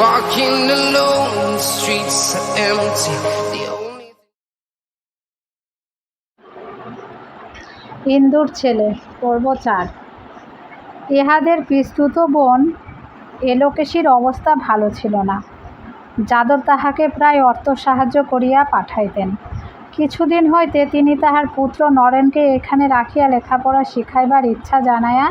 walking alone, the streets are empty. ইন্দুর ছেলে পর্ব চার। ইহাদের বিস্তুত বোন এলোকেশীর অবস্থা ভালো ছিল না। যাদব তাহাকে প্রায় অর্থ সাহায্য করিয়া পাঠাইতেন। কিছুদিন হইতে তিনি তাহার পুত্র নরেনকে এখানে রাখিয়া লেখাপড়া শিখাইবার ইচ্ছা জানাইয়া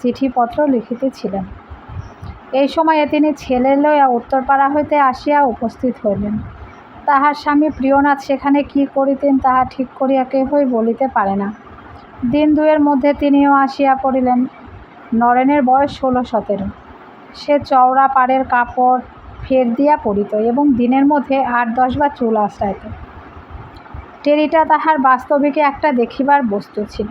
চিঠিপত্র লিখিতেছিলেন। এই সময়ে তিনি ছেলে লইয়া উত্তরপাড়া হইতে আসিয়া উপস্থিত হইলেন। তাহার স্বামী প্রিয়নাথ সেখানে কি করিতেন তাহা ঠিক করিয়া কেহই বলিতে পারে না। দিন দুয়ের মধ্যে তিনিও আসিয়া পড়িলেন। নরেনের বয়স ষোলো সতেরো। সে চওড়া পাড়ের কাপড় ফের দিয়া পড়িত এবং দিনের মধ্যে আট দশবার চুল আশ্রাইত টেরিটা তাহার বাস্তবিকে একটা দেখিবার বস্তু ছিল।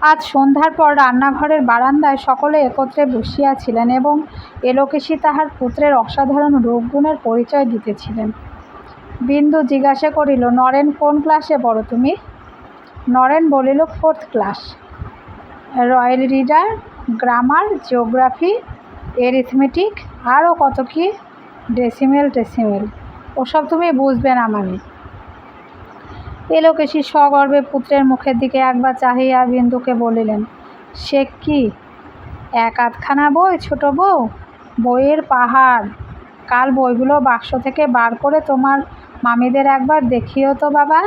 আজ সন্ধ্যার পর রান্নাঘরের বারান্দায় সকলে একত্রে বসিয়াছিলেন এবং এলোকেশী তাহার পুত্রের অসাধারণ রোগগুণের পরিচয় দিতেছিলেন। বিন্দু জিজ্ঞাসা করিল, নরেন, কোন ক্লাসে পড়ো তুমি? নরেন বলিল fourth class royal reader, grammar, geography, arithmetic, আরও কত কি? ডেসিমেল টেসিমেল ওসব তুমি বুঝবে না মানে। এলোকেশী সগর্বে পুত্রের মুখের দিকে একবার চাহিয়া বিন্দুকে বলিলেন, সে কি? এক আধখানা বই, ছোট বউ? বইয়ের পাহাড়। কাল বইগুলো বাক্স থেকে বার করে তোমার মামিদের একবার দেখিও তো বাবা।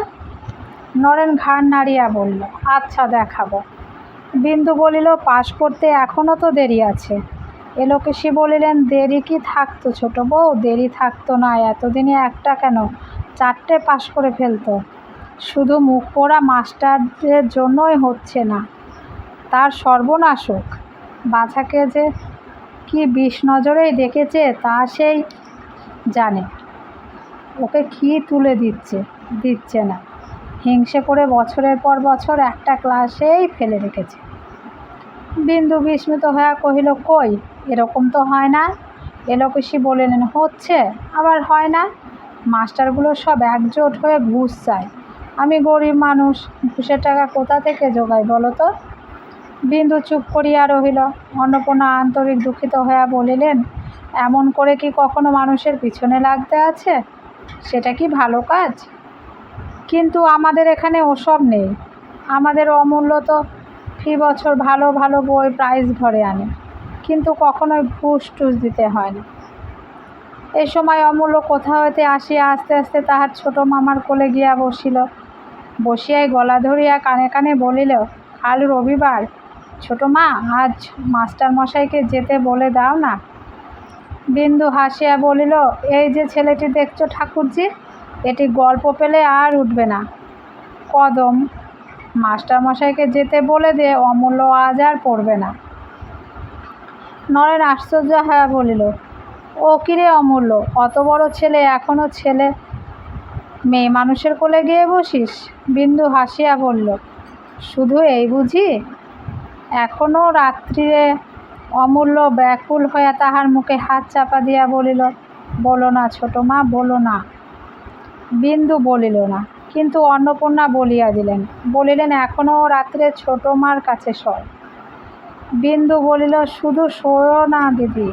নরেন ঘাড় নাড়িয়া বলল আচ্ছা দেখাবো। বিন্দু বলিল, পাশ করতে এখনও তো দেরি আছে। এলোকেশী বলিলেন, দেরি কি থাকতো ছোট বউ? দেরি থাকতো না, এতদিনে একটা কেন? চারটে পাশ করে ফেলতো। শুধু মুখ পোড়া মাস্টারদের জন্যই হচ্ছে না, তার সর্বনাশ হোক। বাছাকে যে কি বিষ নজরেই ডেকেছে তা সেই জানে। ওকে কি তুলে দিচ্ছে দিচ্ছে না। হিংসে করে বছরের পর বছর একটা ক্লাসেই ফেলে রেখেছে। বিন্দু বিস্মিত হয়ে কহিল, কই, এরকম তো হয় না। এলোকেশি নেন হচ্ছে, আবার হয় না। মাস্টারগুলো সব একজোট হয়ে ঘুষ চায়। আমি গরিব মানুষ ঘুষের টাকা কোথা থেকে জোগাই বলো তো? বিন্দু চুপ করিয়া রহিল। অন্নপূর্ণা আন্তরিক দুঃখিত হইয়া বলিলেন, এমন করে কি কখনো মানুষের পিছনে লাগতে আছে? সেটা কি ভালো কাজ? কিন্তু আমাদের এখানে ওসব নেই। আমাদের অমূল্য তো ফি বছর ভালো ভালো বই প্রাইজ ঘরে আনে। কিন্তু কখনোই ঘুষ টুস দিতে হয় না। এই সময় অমূল্য কোথা হইতে আসিয়া আস্তে আস্তে তাহার ছোট মামার কোলে গিয়া বসিল। বসিয়াই গলা ধরিয়া কানে কানে বলিল, কাল রবিবার। ছোট মা, আজ মাস্টার মশাইকে যেতে বলে দাও না? বিন্দু হাসিয়া বলিল, এই যে ছেলেটি দেখছ ঠাকুরজি, এটি গল্প পেলে আর উঠবে না। কদম মাস্টার মশাইকে যেতে বলে দে, অমূল্য আজ আর পড়বে না। নরেন আশ্চর্য হয়ে বলিল, ও কিরে অমূল্য, অত বড় ছেলে এখনও ছেলে মেয়ে মানুষের কোলে গিয়ে বসিস? বিন্দু হাসিয়া বলল, শুধু এই বুঝি? এখনও রাত্রিরে অমূল্য ব্যাকুল হইয়া তাহার মুখে হাত চাপা দিয়া বলিল, বলো না ছোট মা, বলো না। বিন্দু বলিল না, কিন্তু অন্নপূর্ণা বলিয়া দিলেন, বলিলেন এখনও রাত্রে ছোট মার কাছে শয়। বিন্দু বলিল, শুধু শোয় না দিদি।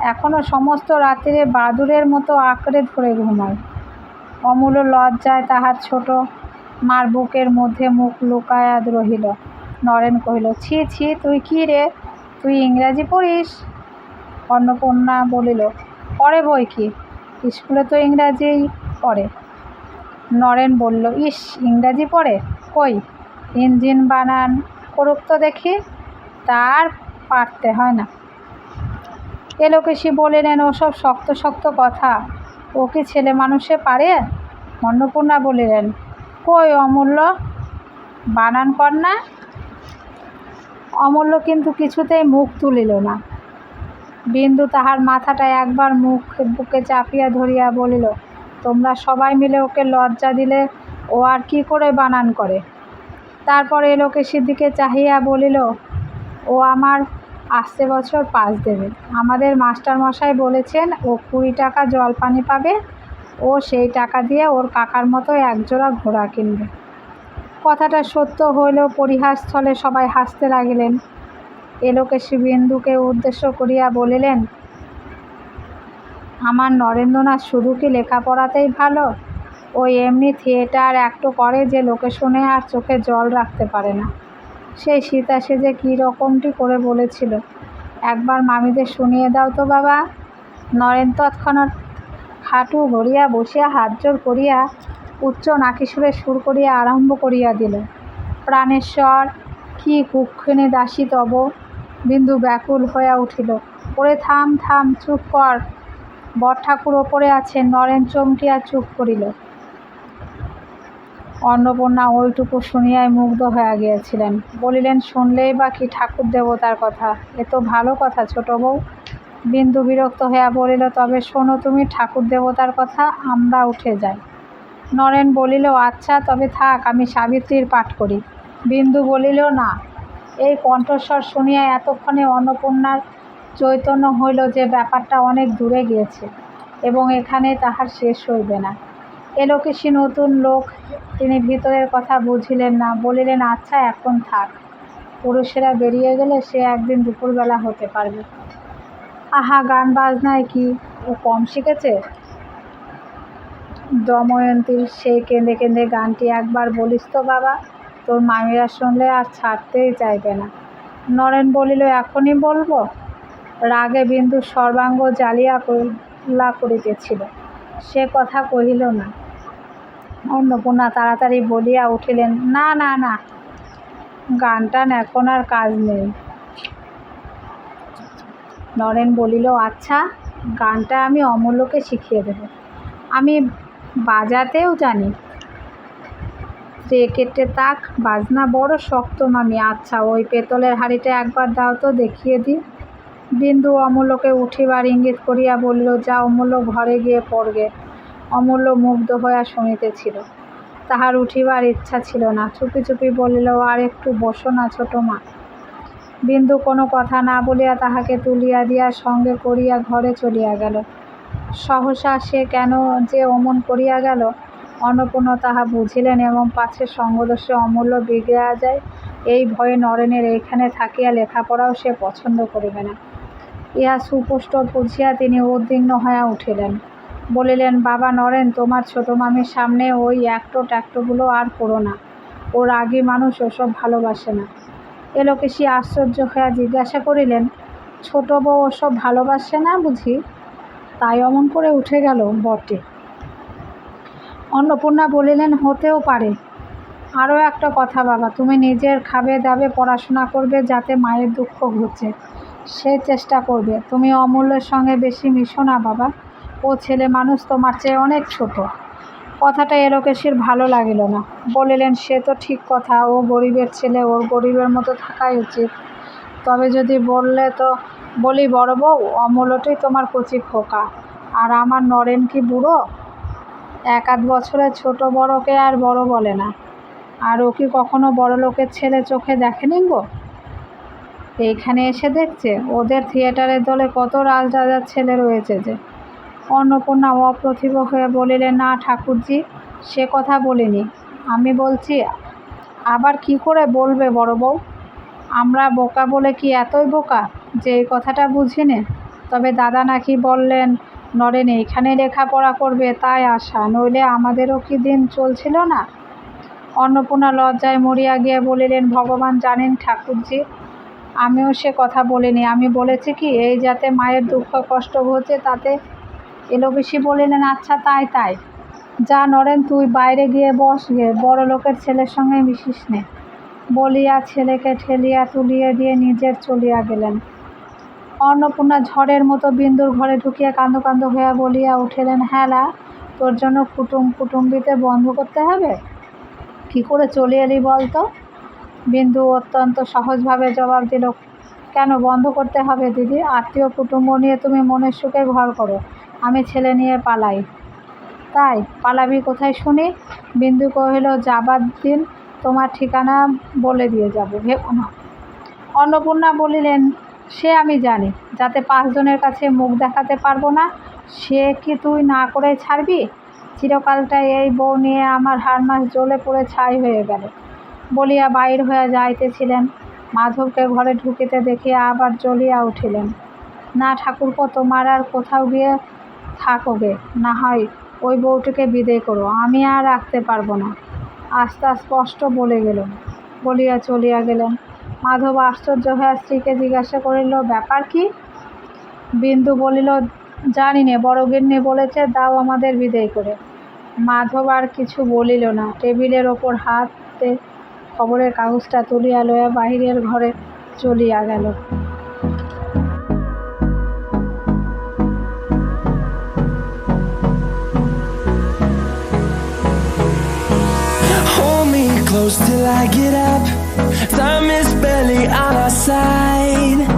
এখনও সমস্ত রাত্রিরে বাদুরের মতো আঁকড়ে ধরে ঘুমায়। অমূল্য লজ্জায় তাহার ছোট মার বুকের মধ্যে মুখ লুকায়া রহিল। নরেন কহিল, ছি ছি, তুই কী রে? তুই ইংরাজি পড়িস? অন্নপূর্ণা বলিল, পড়ে বই কি? স্কুলে তো ইংরাজিই পড়ে। নরেন বলল, ইস, ইংরাজি পড়ে? কই? ইঞ্জিন বানান করুক তো দেখি। তার পারতে হয় না। এলোকেশি বলিলেন ওসব শক্ত শক্ত কথা। ও কি ছেলে মানুষে পারে? অন্নপূর্ণা বলিলেন, কই অমূল্য? বানান কর না? অমূল্য কিন্তু কিছুতেই মুখ তুলিল না। বিন্দু তাহার মাথাটা একবার মুখ বুকে চাপিয়া ধরিয়া বলিল, তোমরা সবাই মিলে ওকে লজ্জা দিলে ও আর কি করে বানান করে? তারপর এলোকেশির দিকে চাহিয়া বলিল, ও আমার আসছে বছর পাস দেবে। আমাদের মাস্টার মশাই বলেছেন, ও কুড়ি টাকা জলপানি পাবে, ও সেই টাকা দিয়ে ওর কাকার মতো একজোড়া ঘোড়া কিনবে। কথাটা সত্য হইলেও পরিহাস স্থলে সবাই হাসতে লাগিলেন। এলোকেশী বিন্দুকে উদ্দেশ্য করিয়া বলিলেন, আমার নরেন্দ্রনাথ শুধু কি লেখাপড়াতেই ভালো? ও এমনি থিয়েটার অ্যাক্টও করে যে লোকে শুনে আর চোখে জল রাখতে পারে না। সেই সীতা সেজে কী রকমটি করে বলেছিল। একবার মামিদের শুনিয়ে দাও তো বাবা। নরেন তৎক্ষণাৎ খাটু ভরিয়া বসিয়া হাত জোর করিয়া উচ্চ নাকিসুরে সুর করিয়া আরম্ভ করিয়া দিল। প্রাণেশ্বর কি কুক্ষণে দাসী তব। বিন্দু ব্যাকুল হইয়া উঠিল। ওরে থাম থাম, চুপ কর। বর ঠাকুর ওপরে আছেন। নরেন চমকিয়া চুপ করিল। অন্নপূর্ণা ওইটুকু শুনিয়াই মুগ্ধ হইয়া গিয়েছিলেন। বলিলেন, শুনলেই বা কি ঠাকুর দেবতার কথা? এ তো ভালো কথা, ছোট বউ বিন্দু বিরক্ত হইয়া বলিল, তবে শোনো, তুমি ঠাকুর দেবতার কথা, আমরা উঠে যাই নরেন বলিল আচ্ছা তবে থাক, আমি সাবিত্রীর পাঠ করি বিন্দু বলিল, না এই কণ্ঠস্বর শুনিয়া এতক্ষণে অন্নপূর্ণার চৈতন্য হইল যে ব্যাপারটা অনেক দূরে গিয়েছে এবং এখানে তাহার শেষ হইবে না। এলোকেশী নতুন লোক। তিনি ভিতরের কথা বুঝিলেন না, বলিলেন আচ্ছা এখন থাক। পুরুষেরা বেরিয়ে গেলে সে একদিন দুপুরবেলা হতে পারবে। আহা, গান বাজনায় কি? ও কম শিখেছে? দময়ন্তীর সেই কেঁদে কেঁদে গানটি একবার বলিস তো বাবা, তোর মামিরা শুনলে আর ছাড়তেই চাইবে না। নরেন বলিল, এখনই বলব? রাগে বিন্দু সর্বাঙ্গ জ্বালিয়া করিলা করিতেছিল। সে কথা কহিল না। অন্নপূর্ণা তাড়াতাড়ি বলিয়া উঠিলেন, না না না গান টান এখন আর কাজ নেই। নরেন বলিল আচ্ছা গানটা আমি অমূল্যকে শিখিয়ে দেব। আমি বাজাতেও জানি। ট্রে কেটে তাক, বাজনা বড় শক্ত মামি। আচ্ছা ওই পেতলের হাঁড়িটা একবার দাও তো, দেখিয়ে দিই। বিন্দু অমূল্যকে উঠিবার ইঙ্গিত করিয়া বলিল যা অমূল্য ঘরে গিয়ে পড়বে। অমূল্য মুগ্ধ হইয়া শুনিতেছিল। তাহার উঠিবার ইচ্ছা ছিল না। চুপি চুপি বলিল, আর একটু বসো না ছোট মা। বিন্দু কোনো কথা না বলিয়া তাহাকে তুলিয়া দিয়া সঙ্গে করিয়া ঘরে চলিয়া গেল। সহসা সে কেন যে অমন করিয়া গেল, অন্নপূর্ণ তাহা বুঝিলেন এবং পাছে সঙ্গদোষে অমূল্য বিগড়িয়া যায়, এই ভয়ে নরেনের এইখানে থাকিয়া লেখাপড়াও সে পছন্দ করিবে না। ইহা সুপুষ্ট বুঝিয়া তিনি উদ্বিগ্ন হইয়া উঠিলেন। বলিলেন, বাবা নরেন, তোমার ছোট মামির সামনে ওই একটো ট্যাক্টোগুলো আর করো না। ও রাগী মানুষ, ওসব ভালোবাসে না। এলোকেশী আশ্চর্য হইয়া জিজ্ঞাসা করিলেন, ছোট বউ ওসব ভালোবাসে না বুঝি? তাই অমন করে উঠে গেল বটে। অন্নপূর্ণা বলিলেন, হতেও পারে। আরও একটা কথা বাবা, তুমি নিজের খাবে দাবে পড়াশোনা করবে যাতে মায়ের দুঃখ ঘুরছে সে চেষ্টা করবে। তুমি অমূল্যের সঙ্গে বেশি মিশো না, বাবা। ও ছেলে মানুষ তোমার চেয়ে অনেক ছোট। কথাটা এলোকেশীর ভালো লাগিল না। বলিলেন, সে তো ঠিক কথা। ও গরিবের ছেলে। ওর গরিবের মতো থাকাই উচিত। তবে যদি বললে তো, বলি, বড় বউ, অমূল্যটাই তোমার কচি খোকা। আর আমার নরেন কি বুড়ো? এক আধ বছরের ছোট বড়কে আর বড় বলে না। আর ও কি কখনো বড় লোকের ছেলে চোখে দেখেনি গো? এইখানে এসে দেখছে, ওদের থিয়েটারের দলে কত রাজরাজার ছেলে রয়েছে যে। অন্নপূর্ণা অপ্রতিভ হয়ে বলিলেন, না ঠাকুরজি, সে কথা বলিনি। আমি বলছি, আবার কি করে বলবে বড় বউ? আমরা বোকা বলে কি এতই বোকা যে এই কথাটা বুঝি নে তবে দাদা নাকি বললেন, নরেন এইখানে লেখাপড়া করবে, তাই আশা। নইলে আমাদেরও কি দিন চলছিল না? অন্নপূর্ণা লজ্জায় মরিয়া গিয়ে বলিলেন, ভগবান জানেন ঠাকুরজি আমিও সে কথা বলিনি। আমি বলেছি কি, এই যাতে মায়ের দুঃখ কষ্ট হচ্ছে, তাতে এলোকেশী বলিলেন আচ্ছা তাই তাই। যা নরেন, তুই বাইরে গিয়ে বস গে, বড় লোকের ছেলের সঙ্গে মিশিস নে। বলিয়া ছেলেকে ঠেলিয়া তুলিয়ে দিয়ে নিজের চলিয়া গেলেন। অন্নপূর্ণা ঝড়ের মতো বিন্দুর ঘরে ঢুকিয়া কান্দ কান্দ হইয়া বলিয়া উঠিলেন, হ্যালা, তোর জন্য কুটুম কুটুম্বিতে বন্ধ করতে হবে? কি করে চলে এলি বলতো? বিন্দু অত্যন্ত সহজভাবে জবাব দিল, কেন বন্ধ করতে হবে দিদি? আত্মীয় কুটুম্ব নিয়ে তুমি মনের সুখে ঘর করো, আমি ছেলে নিয়ে পালাই। তাই? পালাবি কোথায় শুনি? বিন্দু কহিল, যাবার দিন তোমার ঠিকানা বলে দিয়ে যাব, ভেবো না। অন্নপূর্ণা বলিলেন, সে আমি জানি, যাতে পাঁচজনের কাছে মুখ দেখাতে পারব না, সে কি তুই না করে ছাড়বি? চিরকালটা এই বউ নিয়ে আমার হাড় মাস জ্বলে পড়ে ছাই হয়ে গেল। বলিয়া বাইর হইয়া যাইতেছিলেন। মাধবকে ঘরে ঢুকিতে দেখিয়া আবার জ্বলিয়া উঠিলেন। না ঠাকুরপো, তোমার আর কোথাও গিয়ে থাকোগে? না হয় ওই বউটিকে বিদায় করো, আমি আর রাখতে পারব না। আস্তা স্পষ্ট বলে গেল, বলিয়া চলিয়া গেলেন। মাধব আশ্চর্য হয়ে স্ত্রীকে জিজ্ঞাসা করিল, ব্যাপার কি? বিন্দু বলিল, জানি নে, বড় গিন্নি বলেছে, দাও আমাদের বিদায় করে। মাধব আর কিছু বলিল না। টেবিলের ওপর হাতে খবরের কাগজটা তুলিয়া লইয়া বাহিরের ঘরে চলিয়া গেল close till I get up. Time is barely on our side.